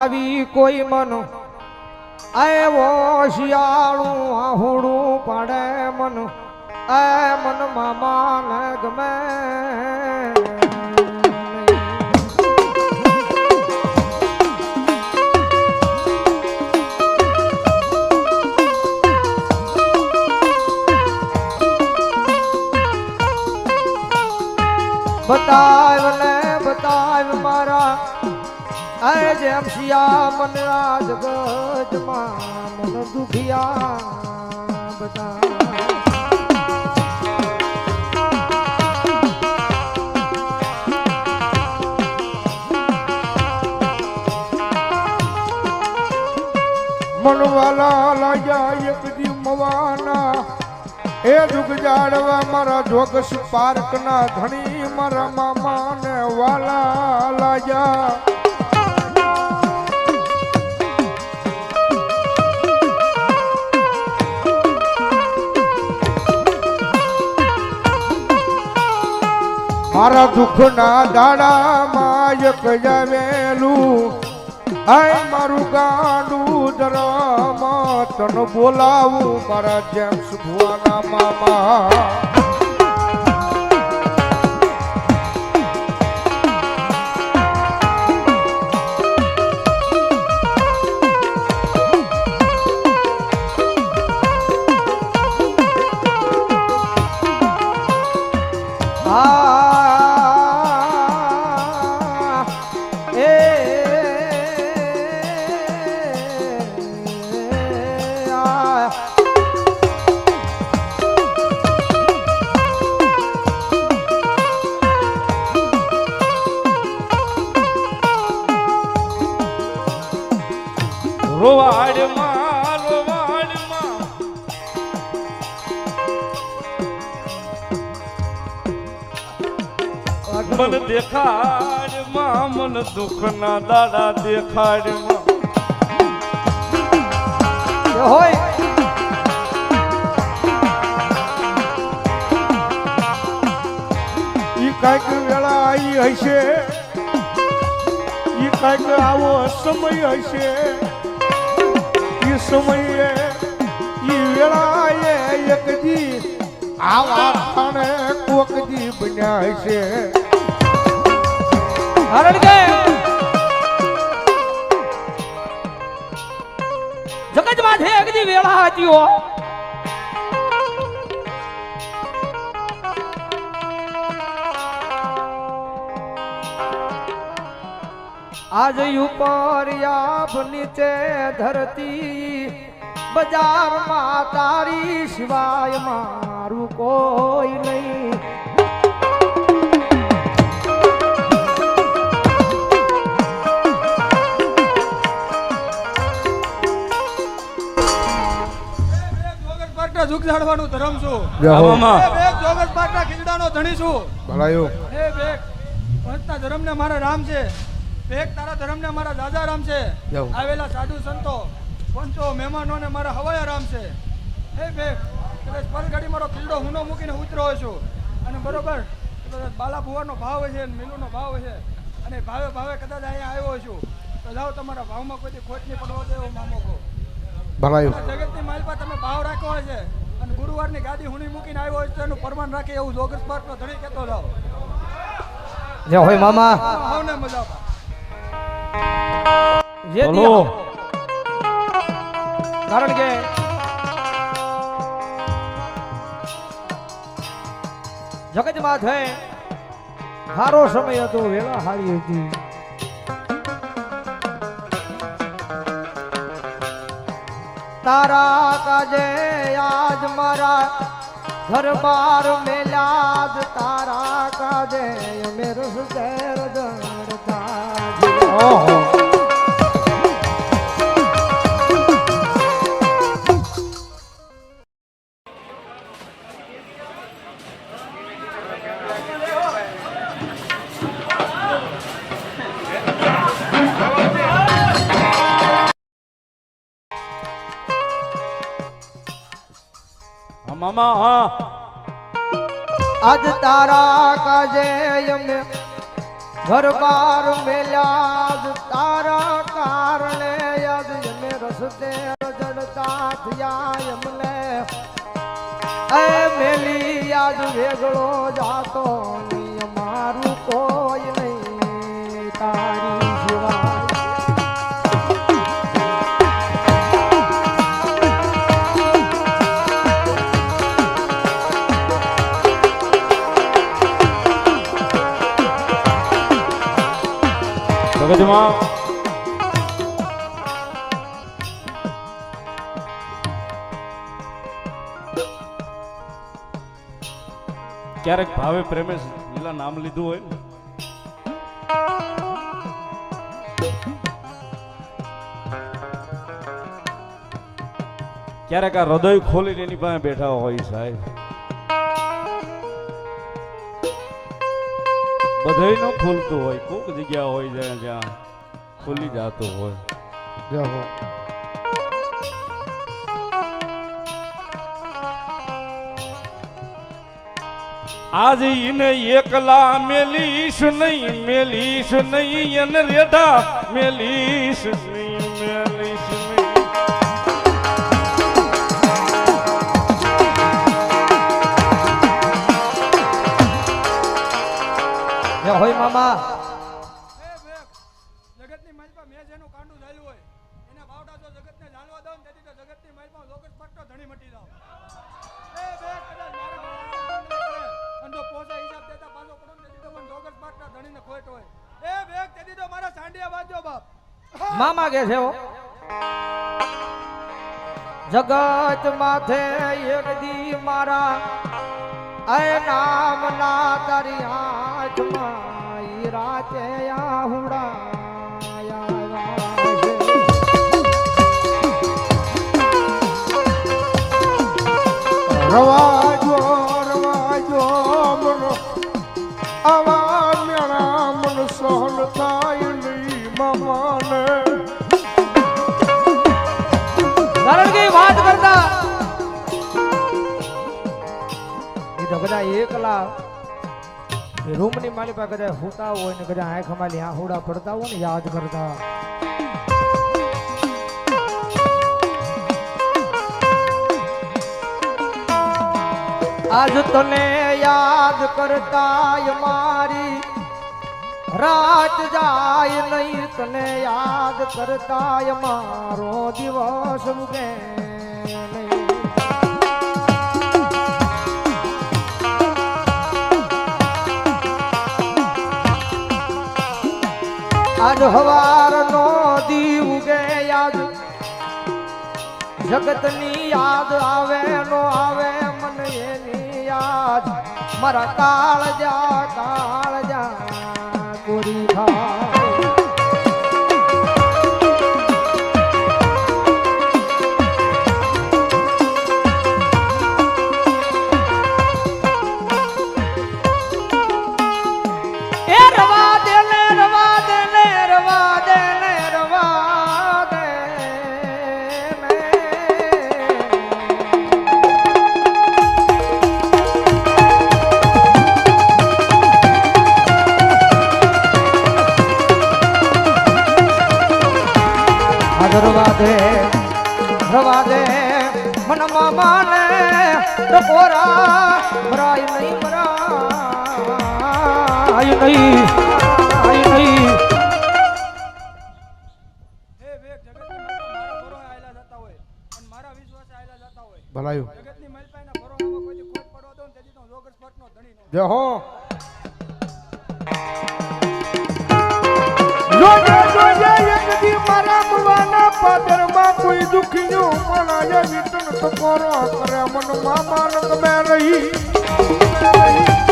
આવી કોઈ મન. એવો શિયાળું આહુડું પડે મન. એ મન મામા ને ગમે. રાજ ગજમાં મન દુખિયા બધા. મનવાલા લાગ્યા એક દી એ જાડવા મારા જોગસ પાર્કના ધણી મારા મામા ને વાલા લાગ્યા મારા દુઃખના દાડામાં એક જમેલું આય મારું ગાંડું ધરમ તન બોલાવું, મારા જેમ્સ ભુવાના મામા. મન દેખાડમાં, મન દુઃખના દાડા દેખાડમાં હોય. ઈ કાંઈક વેળા આવી હશે. ઈ કાંઈક આવો સમય હશે. ઈ સમયે ઈ વેળાએ એક દી આવા ખાણે કોક દી બન્યા હશે. કારણ કે? છે અગદી વેળા હતી હો. આજ ઉપર યાબ નીચે ધરતી, બજારમાં તારી સિવાય મારું કોઈ નહીં. પાટના ઝુક ઝાડવાનું ધરમ છું. આવામાં. બેગ જોગર પાટના ખીજડાનો ધણી છું. ભલાયું. એ બેગ પંચના ધર્મને મારા રામ છે. બેગ તારા ધર્મને મારા દાદા રામ છે. આવેલા સાધુ સંતો પંચો મહેમાનોને મારા હવાયા રામ છે. એ બેગ કદાચ પલગાડી મારો ખીજડો હુનો મૂકીને ઉતરો છું. અને બરોબર બાલા ભુવાનો ભાવ છે અને મિલુનો ભાવ છે. અને ભાવે ભાવે કદાચ અહીંયા આવ્યો છું. તો જાઓ તમારા ભાવમાં કોઈ ખોટ નહીં પડવા દેવો મામો કહો ભલાયું. જગતની માલપા તમે ભાવ રાખ્યો હોય છે અને ગુરુવારની ગાડી હુણી મૂકીને આવ્યો હોય તો એનું પરમાન રાખે એવું જોગસ પાર્કનો ધણી કેતો જાવ જે હોય મામા. આવને મજા જે બોલો. કારણ કે જગતમાં થઈ સારો સમય હતો વેળા હારી હતી. તારા કાજે આજ મારા ઘર બાર મેલાદ તારા કાજે મેર મામા હા. આજ તારા કાજે અમે ઘર બાર મેલ્યા તારા કારણે યાદ અમે રસ્તે રજડતા થયા અમને એ મેલી યાદ વેગળો જાતો નહીં, અમારું કોઈ નહીં, તારી જગતમાં ક્યારેક ભાવે પ્રેમે લીલા નામ લીધું હોય. ક્યારેક આ હૃદય ખોલીને એની પાસે બેઠા હોય સાહેબ. બધાય નો ખોલતું હોય કોક જગ્યા હોય જ્યાં જ્યાં ખુલી જતું હોય. જાહો આજ ઈને એકલા મેલીશ નહીં મેલીશ નહીં એને રેઢા મેલીશ નહીં. જગતની માલપા લોક જ ધણી મટી જાવ એ બે, કદાચ મારા જો પોસા હિસાબ દેતા પાછો પડો ને દીધો પણ મને લોક ધણીને ખોટ હોય. એ બે તેથી દીધો મારા સાંડિયા બાજો બાપ. મામા કે છે જગત માથે એક દી મારા અય નામ ના તારી આંખમાં રાતે આહુડા. રવાજો રવાજો મન આવા એ તો બધા એકલા રૂમની માલી પાસે કદાચ હોતા હોય ને કદાચ આંખ માલી આહુડા પડતા હોય ને યાદ કરતા. આજ તને યાદ કરતા મારી. રાત જાય નહીં તને યાદ કરતા મારો દિવસ ઉગે આજ હવાર નો દી ઉગે યાદ. જગતની યાદ આવે નો આવે. યાદ મારા કાળ જા કાળ જા કોરી ખાય લોક જ પટનો ધણી નો. જય હો. કોઈ દુખીયું મનાય વિટન તો કોરો કરે મન મામા ન ગમે રહી.